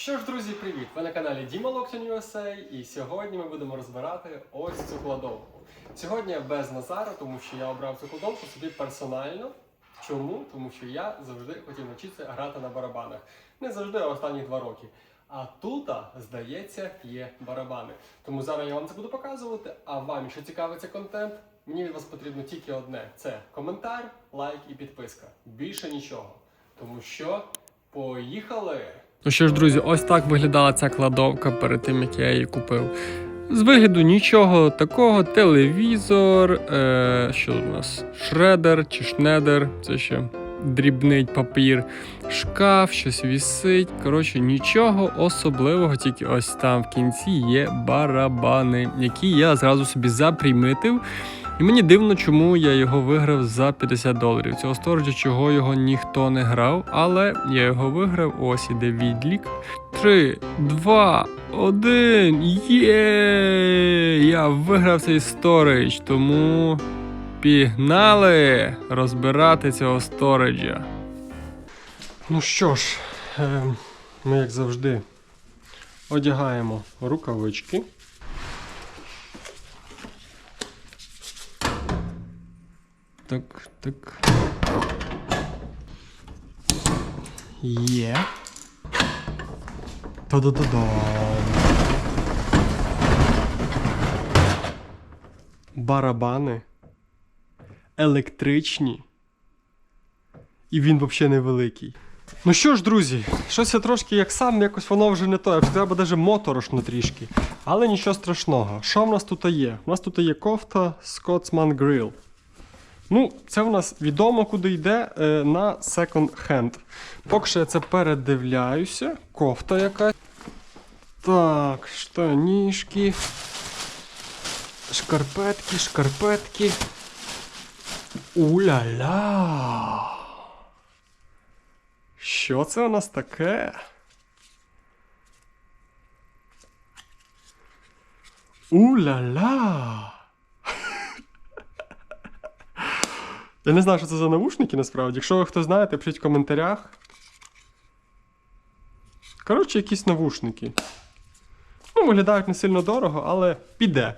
Що ж, друзі, привіт! Ви на каналі Діма Локтян USA і сьогодні ми будемо розбирати ось цю кладовку. Сьогодні я без Назара, тому що я обрав цю кладовку собі персонально. Чому? Тому що я завжди хотів навчитися грати на барабанах. Не завжди, а останні два роки. А тут, здається, є барабани. Тому зараз я вам це буду показувати. А вам, якщо цікавиться контент, мені від вас потрібно тільки одне: це коментар, лайк і підписка. Більше нічого. Тому що поїхали! Ну що ж, друзі, ось так виглядала ця кладовка перед тим, як я її купив. З вигляду нічого такого, телевізор, е, що у нас? Шредер чи шнедер, це ще дрібнить папір, шкаф, щось вісить. Коротше, нічого особливого, тільки ось там в кінці є барабани, які я зразу собі запримітив. І мені дивно, чому я його виграв за 50 доларів. Цього сторожа, чого його ніхто не грав, але я його виграв. Ось іде відлік. 3, 2, 1. Є! Я виграв цей сторидж, тому пігнали розбирати цього сториджа. Ну що ж, е, ми як завжди одягаємо рукавички. Так, так. Є. Та-да-да-да. Барабани. Електричні. І він взагалі невеликий. Ну що ж, друзі, щось я трошки як сам, якось воно вже не то. Треба навіть моторошно трішки. Але нічого страшного. Що в нас тут є? У нас тут є кофта Scotsman Grill. Ну, це в нас відомо, куди йде е, на hand. Поки що я це передивляюся. Кофта якась. Так, штанішки. Шкарпетки, шкарпетки. Уля-ля. Що це у нас таке? Уля-ля. Я не знаю, що це за навушники насправді. Якщо ви хто знаєте, пишіть в коментарях. Коротше, якісь навушники. Ну, виглядають не сильно дорого, але піде.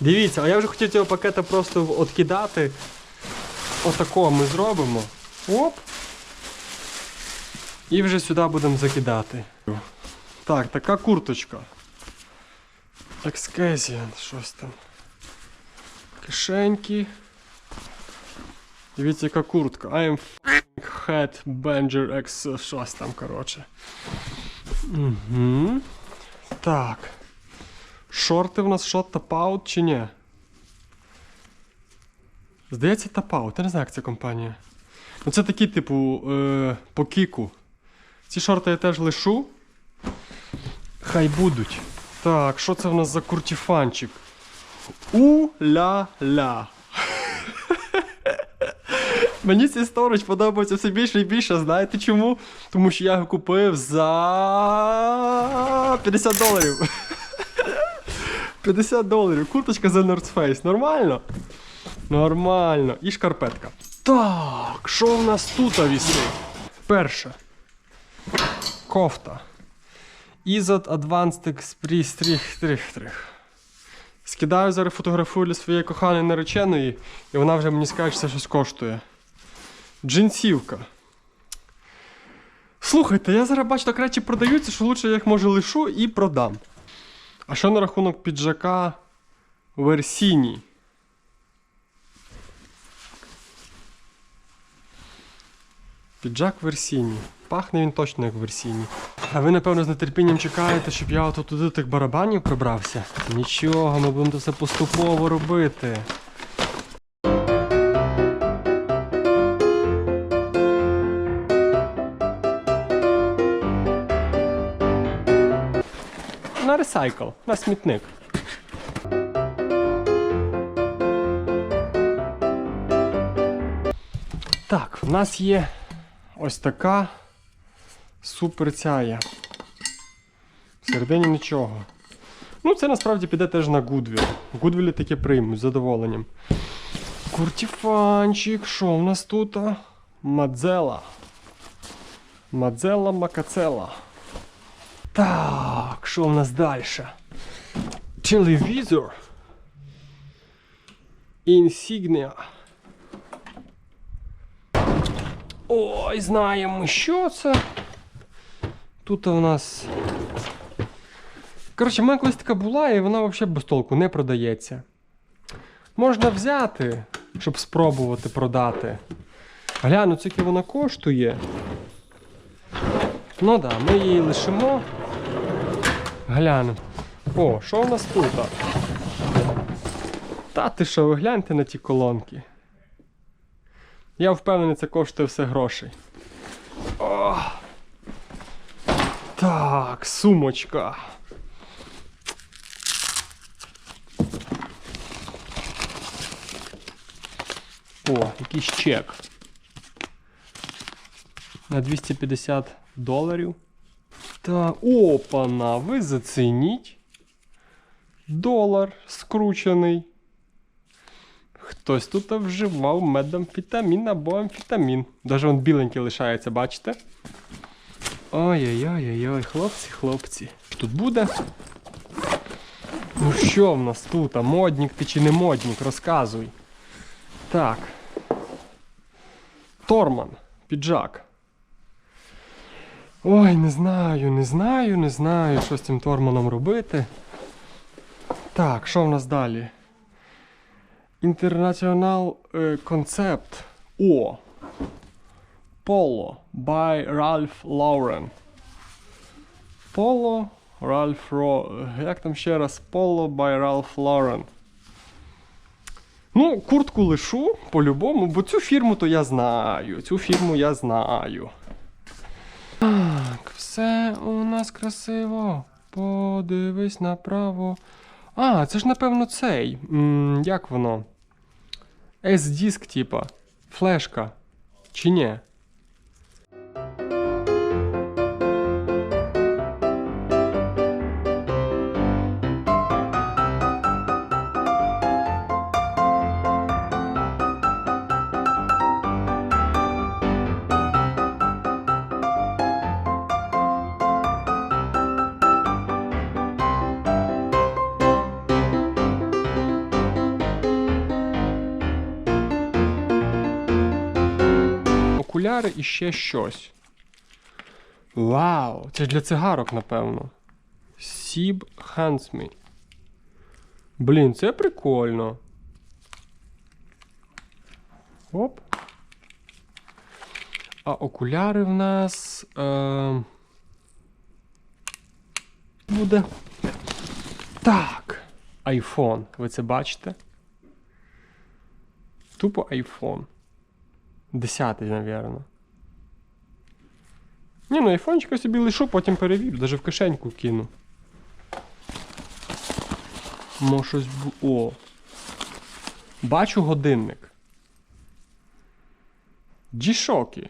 Дивіться, а я вже хотів цього пакета просто откидати. Отако ми зробимо. Оп. І вже сюди будемо закидати. Так, така курточка. Excasion, щось там. Кишеньки. Дивіться, яка куртка. I am head Banger X щось там, коротше. Угу. Так. Шорти в нас що, тапаут чи ні? Здається, тапаут. Я не знаю, як ця компанія. Ну це такі, типу, е, по кіку. Ці шорти я теж лишу. Хай будуть. Так, що це в нас за куртіфанчик? У-ля-ля. Мені цей сторож подобається все більше і більше. Знаєте чому? Тому що я його купив за 50 доларів. 50 доларів. Курточка за North Face. Нормально? Нормально. І шкарпетка. Так, що в нас тут вісить? Перше. Кофта. Izot Advanced Express Strich Trich Trich. Скидаю зараз фотографую для своєї коханої нареченої, і вона вже мені скаже, що щось коштує. Джинсівка. Слухайте, я зараз бачу, так речі продаються, що лучше я їх може лишу і продам. А що на рахунок піджака Версіні? Піджак Версіні. Пахне він точно як Версіні. А ви, напевно, з нетерпінням чекаєте, щоб я ото туди тих барабанів прибрався? Нічого, ми будемо це поступово робити. Ресайкл, на смітник. Так, в нас є ось така супер цяя. Всередині нічого. Ну, це насправді піде теж на. В Goodwill таке приймуть з задоволенням. Куртіфанчик, що в нас тут? Мадзела. Мадзела Макацела. Так, що в нас далі? Телевізор. Insignia. Ой, знаємо, що це. Тут у нас. Коротше, в мене колись така була, і вона взагалі без толку не продається. Можна взяти, щоб спробувати продати. Гляну, скільки вона коштує. Ну так, да, ми її лишимо. Глянемо. О, що у нас тут? Та ти що, ви гляньте на ті колонки. Я впевнений, це коштує все грошей. О! Так, сумочка. О, якийсь чек. На 250 доларів. Так, опана, ви зацініть. Долар скручений. Хтось тут вживав медамфетамін або амфетамін. Даже он біленький лишається, бачите? Ой-ой-ой-ой, хлопці, хлопці. Що Тут буде? Ну що в нас тут? А модник ти чи не модник? Розказуй. Так. Торман, піджак. Ой, не знаю, не знаю, не знаю, що з цим торманом робити. Так, що в нас далі? Інтернаціонал е, концепт. О. Polo by Ralph Lauren. Polo Ralph Ro... Як там ще раз? Polo by Ralph Lauren. Ну, куртку лишу по-любому, бо цю фірму то я знаю. Цю фірму я знаю. Все у нас красиво. Подивись направо. А, це ж напевно цей. М, як воно? S-диск, типа. Флешка. Чи ні? Окуляри і ще щось. Вау! Це ж для цигарок, напевно. Сіб Хансмі. Блін, це прикольно. Оп. А окуляри в нас. Е... Буде. Так. Айфон. Ви це бачите? Тупо айфон. Десятий, напевно. Ні, ну айфончик я собі лишу, потім перевірю, навіть в кишеньку кину. Мо щось бу... О. Бачу годинник. G-Shock.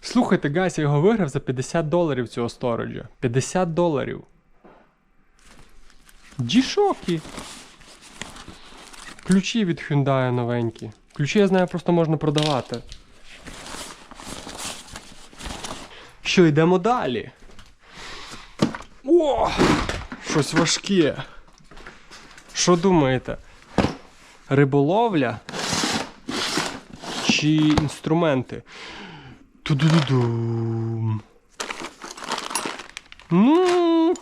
Слухайте, гайс, я його виграв за 50 доларів цього сториджа. 50 доларів. G-Shock. Ключі від Hyundai новенькі. Ключі, я знаю, просто можна продавати. Що, йдемо далі? О! Щось важке. Що думаєте? Риболовля? Чи інструменти? Ту-ду-ду-дум. Ну.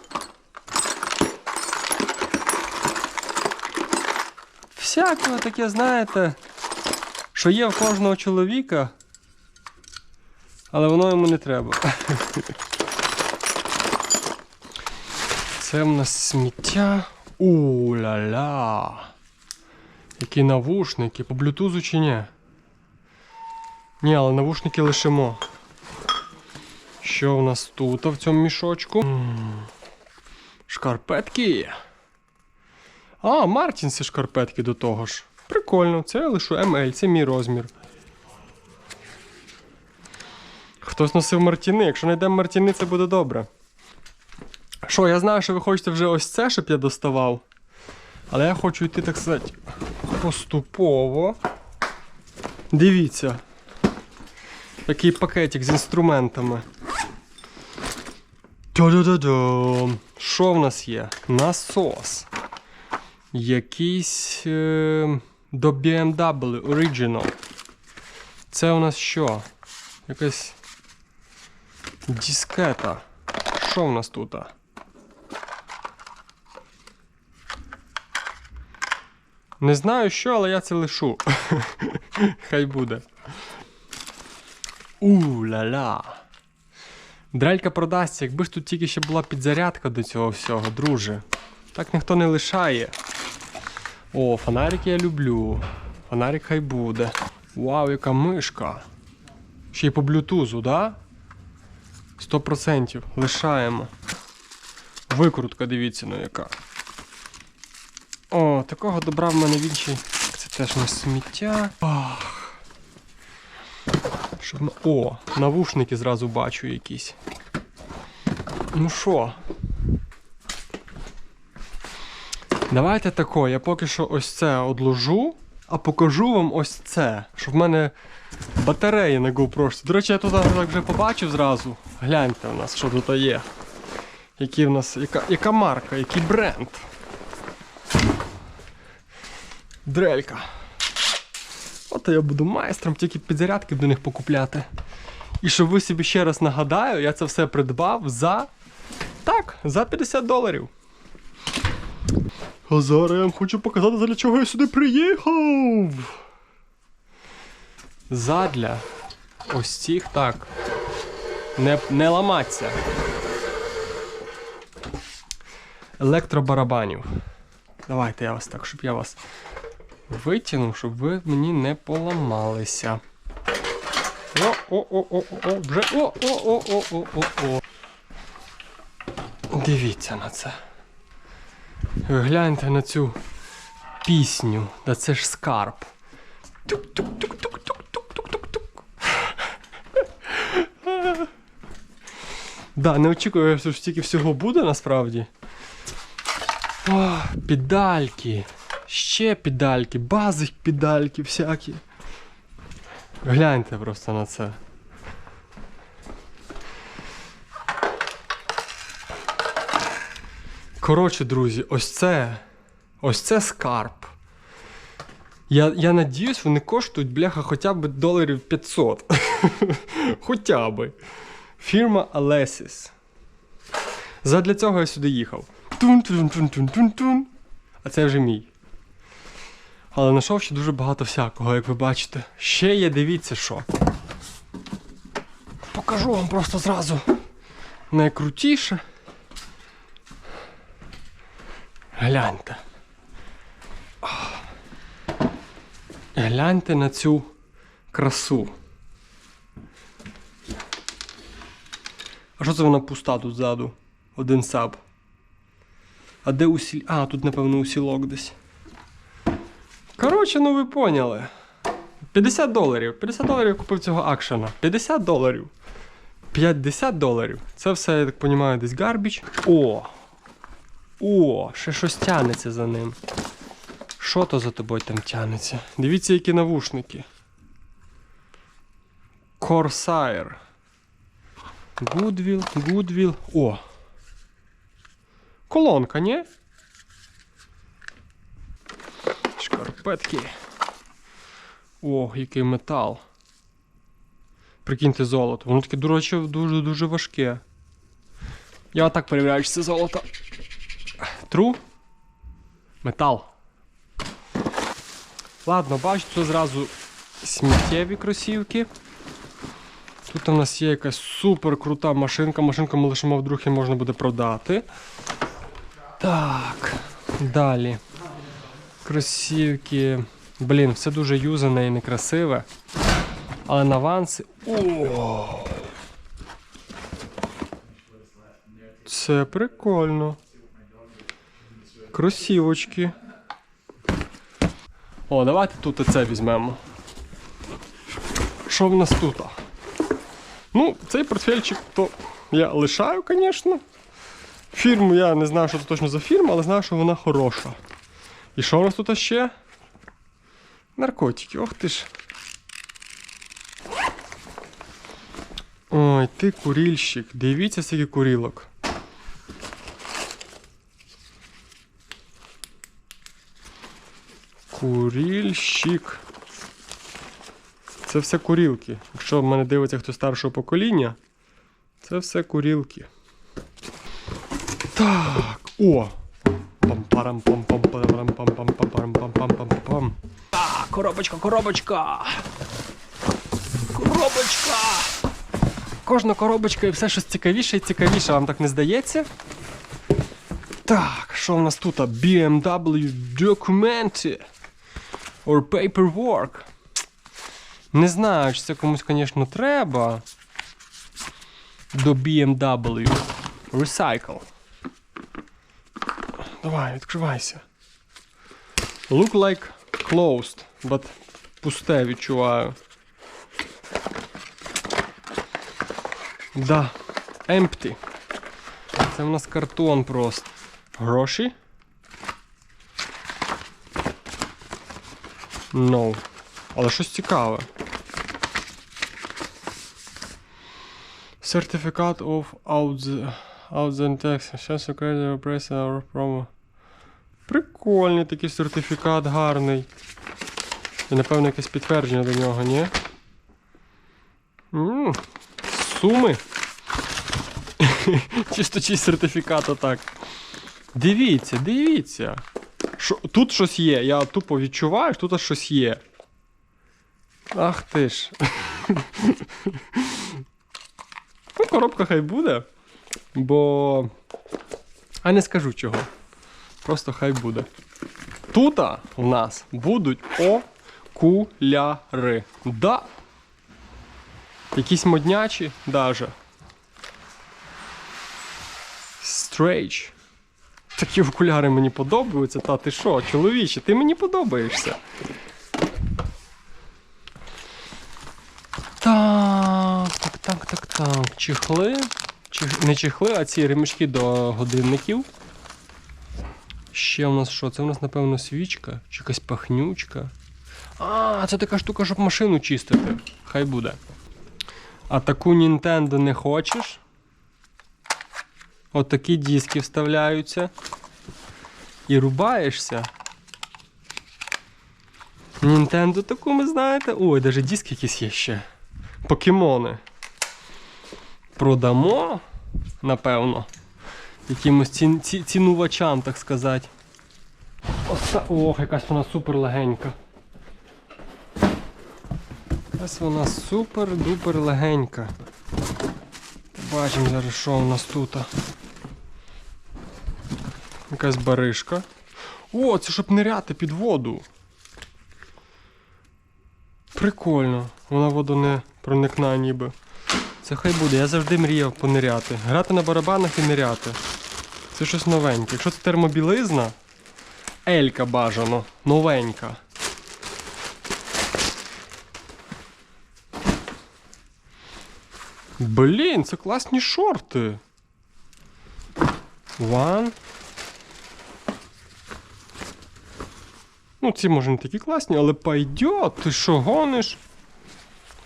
Всякого таке, знаєте, що є в кожного чоловіка, але воно йому не треба. Це в нас сміття. У-ля-ля. Які навушники. По блютузу чи ні? Ні, але навушники лишимо. Що в нас тут в цьому мішочку? Шкарпетки. А, Мартінси шкарпетки до того ж. Прикольно, це я лишу ML, це мій розмір. Хтось носив Мартіни, якщо знайдемо Мартіни, це буде добре. Що, я знаю, що ви хочете вже ось це, щоб я доставав. Але я хочу йти, так сказати, поступово. Дивіться. Такий пакетик з інструментами. Що в нас є? Насос. Якийсь е, до BMW Original. Це у нас що? Якась дискета. Що в нас тут? Не знаю що, але я це лишу. Хай буде. У-ля-ля. Дрелька продасться, якби ж тут тільки ще була підзарядка до цього всього, друже. Так ніхто не лишає. О, фонарик я люблю. Фонарик хай буде. Вау, яка мишка. Ще й по блютузу, да? 100% лишаємо. Викрутка, дивіться, ну яка. О, такого добра в мене в іншій. Це теж не сміття. Ах. Щоб... О, навушники зразу бачу якісь. Ну що? Давайте тако, я поки що ось це одложу, а покажу вам ось це. Щоб в мене батареї на GoPro. До речі, я тут так вже побачив зразу. Гляньте у нас, що тут є. Які в нас, яка, яка марка, який бренд. Дрелька. От я буду майстром, тільки підзарядки до них покупляти. І щоб ви собі ще раз нагадаю, я це все придбав за. Так, за 50 доларів. А зараз я вам хочу показати, для чого я сюди приїхав. Задля ось цих так. Не, не ламаться. Електробарабанів. Давайте я вас так, щоб я вас витягнув, щоб ви мені не поламалися. О, о, о, о, о, о, вже о, о, о, о, о, о, о. Дивіться на це. Гляньте на цю пісню, да це ж скарб. Тук-тук-тук-тук-тук-тук-тук-тук. Да, не очікую, що стільки всього буде насправді. О, педальки. Ще педальки, бази педальки всякі. Гляньте просто на це. Коротше, друзі, ось це. Ось це скарб. Я, я надіюсь, вони коштують, бляха, хоча б доларів 500. хоча б. Фірма Alesis. Задля цього я сюди їхав. Тун-тун-тун-тун-тун-тун. А це вже мій. Але знайшов ще дуже багато всякого, як ви бачите. Ще є, дивіться що. Покажу вам просто зразу найкрутіше. Гляньте. Гляньте на цю красу. А що це вона пуста тут ззаду? Один саб. А де усіль... А, тут, напевно, усілок десь. Коротше, ну ви поняли. 50 доларів. 50 доларів я купив цього акшена. 50 доларів. 50 доларів. Це все, я так розумію, десь гарбіч. О! О, ще щось тянеться за ним. Що то за тобою там тянеться? Дивіться, які навушники. Corsair. Goodwill, Goodwill. О! Колонка, ні? Шкарпетки. О, який метал. Прикиньте золото. Воно таке, до речі, дуже-дуже важке. Я отак перевіряю, чи це золото. Тру. Метал. Ладно, бачу, це зразу сміттєві кросівки. Тут у нас є якась супер крута машинка. Машинку ми лишимо вдруг і можна буде продати. Так, далі. Кросівки. Блін, все дуже юзане і некрасиве. Але на аванси. О! Це прикольно. Кросівочки. О, давайте тут оце візьмемо. Що в нас тут? Ну, цей портфельчик то я лишаю, звісно. Фірму я не знаю, що це точно за фірма, але знаю, що вона хороша. І що у нас тут ще? Наркотики, ох ти ж. Ой, ти курільщик. Дивіться, скільки курілок. Курільщик. Це все курілки. Якщо в мене дивиться хто старшого покоління, це все курілки. Так. О! пам пам пам парам пам пам пам парам пам пам пам пам А, коробочка, коробочка! Коробочка! Кожна коробочка і все щось цікавіше і цікавіше, вам так не здається? Так, що в нас тут? BMW документи. Or paperwork. Не знаю, чи це комусь, звісно, треба. До BMW. Recycle. Давай, відкривайся. Look like closed, but пусте відчуваю. Да, empty. Це в нас картон просто. Гроші? No. Але щось цікаве. Certificate of out Authentex. Щас Ukraine Press our promo. Прикольний такий сертифікат гарний. І напевно якесь підтвердження до нього, ні? м Суми. Чисто чий сертифікат отак. Дивіться, дивіться. Шо, тут щось є. Я тупо відчуваю, що тут щось є. Ах ти ж. ну, коробка хай буде. Бо. А не скажу чого. Просто хай буде. Тут у нас будуть окуляри. Да. Якісь моднячі даже. Стрейч. Такі окуляри мені подобаються. Та ти що, чоловіче, ти мені подобаєшся. Так, так, так, так, так. Чехли. Чих... Не чехли, а ці ремішки до годинників. Ще у нас що? Це у нас, напевно, свічка чи якась пахнючка. А, це така штука, щоб машину чистити. Хай буде. А таку Nintendo не хочеш? От такі диски вставляються. І рубаєшся. Nintendo таку ми знаєте. Ой, навіть диски якісь є ще. Покемони. Продамо, напевно. Якимось ці, ці, цінувачам, так сказати. Оста... Ох, якась вона супер легенька. Якась вона супер-дупер легенька. Побачимо зараз, що у нас тут. Якась баришка. О, це щоб ниряти під воду. Прикольно. Вона воду не проникна ніби. Це хай буде, я завжди мріяв пониряти. Грати на барабанах і ниряти. Це щось новеньке. Якщо це термобілизна, Елька бажано, новенька. Блін, це класні шорти. One. Ну, ці може не такі класні, але пойдет. Ти що гониш?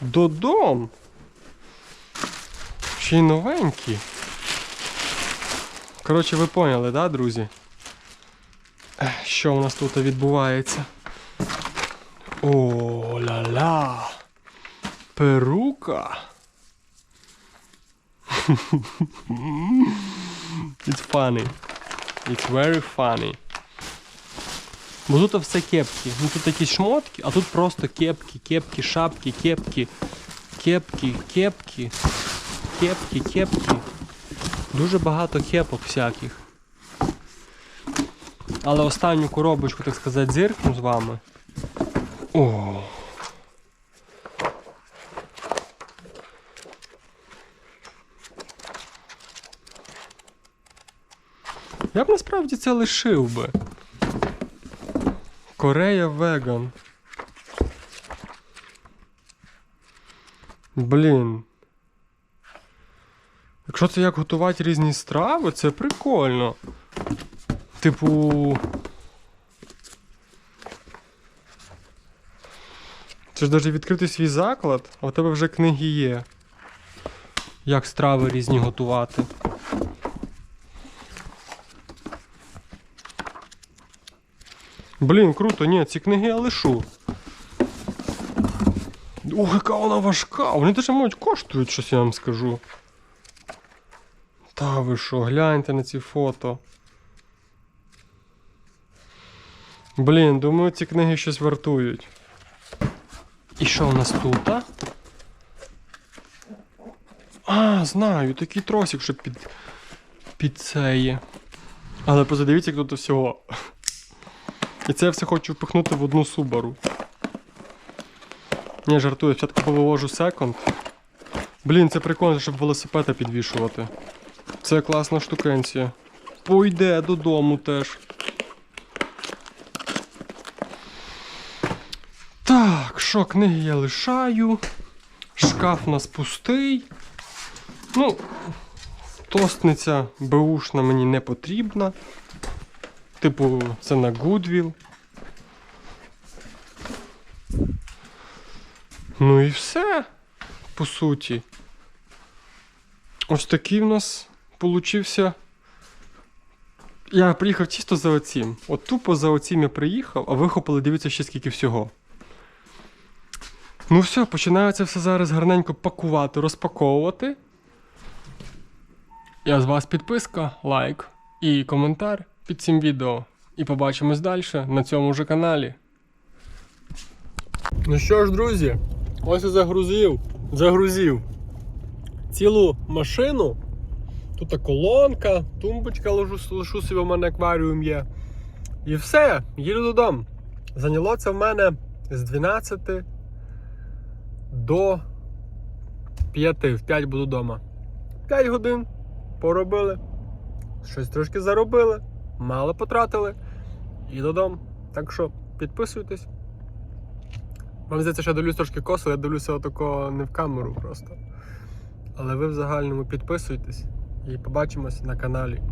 Додом. Ще й новенькі. Коротше, ви поняли, да, друзі? Що у нас тут відбувається? О, ля-ля. Перука. It's funny. It's very funny. Бо тут все кепки. Ну тут якісь шмотки, а тут просто кепки, кепки, шапки, кепки, кепки, кепки, кепки, кепки. Дуже багато кепок всяких. Але останню коробочку, так сказати, зиркну з вами. О. Я б насправді це лишив би. Корея веган. Блін. Якщо це як готувати різні страви, це прикольно. Типу. Це ж навіть відкрити свій заклад, а у тебе вже книги є. Як страви різні готувати. Блін, круто, ні, ці книги я лишу. Ох, яка вона важка. Вони теж, мабуть, коштують щось, я вам скажу. Та ви що, гляньте на ці фото. Блін, думаю, ці книги щось вартують. І що у нас тут, а? А, знаю, такий тросик, що під, під це. Але позадивіться, як тут всього. І це я все хочу впихнути в одну субару. Ні, жартую, спочатку повивожу секонд. Блін, це прикольно, щоб велосипеда підвішувати. Це класна штукенція. Пойде додому теж. Так, що, книги я лишаю. Шкаф у нас пустий. Ну, тостниця беушна мені не потрібна. Типу, це на Goodwill. Ну і все, по суті. Ось такий в нас получився. Я приїхав чисто за оцім. От тупо за оцім я приїхав, а вихопили, дивіться, ще скільки всього. Ну все, починаю це все зараз гарненько пакувати, розпаковувати. Я з вас підписка, лайк і коментар під цим відео. І побачимось далі на цьому ж каналі. Ну що ж, друзі, ось і загрузив. Загрузив цілу машину. Тут колонка, тумбочка лежу, лишу собі, в мене акваріум є. І все, їду додому. Зайняло це в мене з 12 до 5. В 5 буду вдома. 5 годин поробили. Щось трошки заробили, мало потратили і додому. Так що підписуйтесь. Вам здається, що я дивлюсь трошки косо, я дивлюся отако не в камеру просто. Але ви в загальному підписуйтесь і побачимось на каналі.